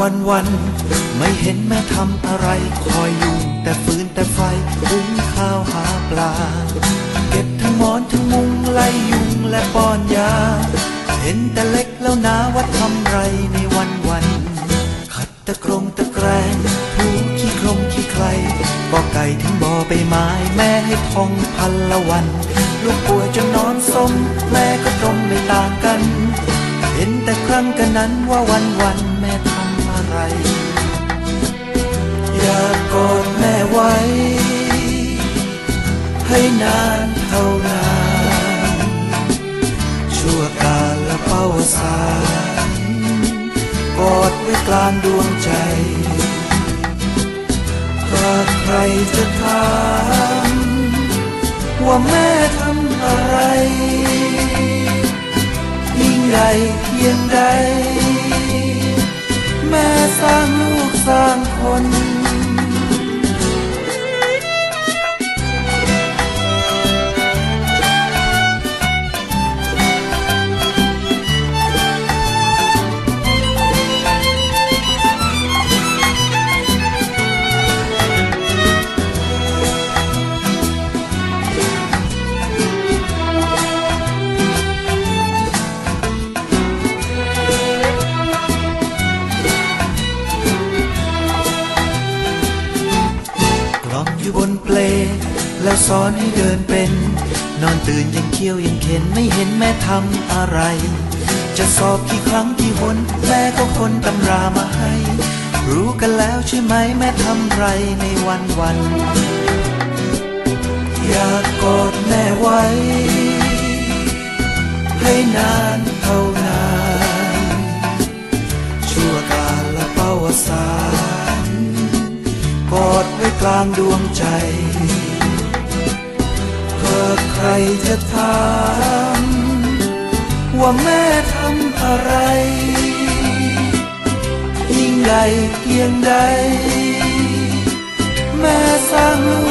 วันวัน ไม่เห็นแม่ทำอะไร คอยอยู่แต่ฟืนแต่ไฟหุงข้าวหาปลา เก็บทั้งหมอนทั้งมุงไล่ยุงและป้อนยา เห็นแต่เล็กแล้วนาว่าทำไรในวันวัน ขัดตะกรงตะแกรงถูขี้ครงขี้ใครบอกไก่ถึงบ่อใบไม้ แม่ให้ทองพันละวัน ลูกป่วยจนนอนสม แม่ก็ตรงไม่ต่างกัน เห็นแต่ครั้งกันนั้นว่าวันวัน นานเท่านานชั่วกาลเป้าสารกอดไว้กลางดวงใจหากใครจะถามว่าแม่ทำอะไร ยิ่งใหญ่เพียงใด แล้วสอนให้เดินเป็น นอนตื่นยังเคี้ยวยังเข็นไม่เห็นแม่ทำอะไร จะสอบกี่ครั้งกี่หนแม่ก็คนตำรามาให้ รู้กันแล้วใช่ไหมแม่ทำไรในวันวัน อยากกอดแม่ไว้ ให้นานเท่านานชั่วกาลและเป้าสารกอดไว้กลางดวงใจ จะถามว่าแม่ทำอะไร ยิ่งใหญ่เพียงใด แม่สร้างลู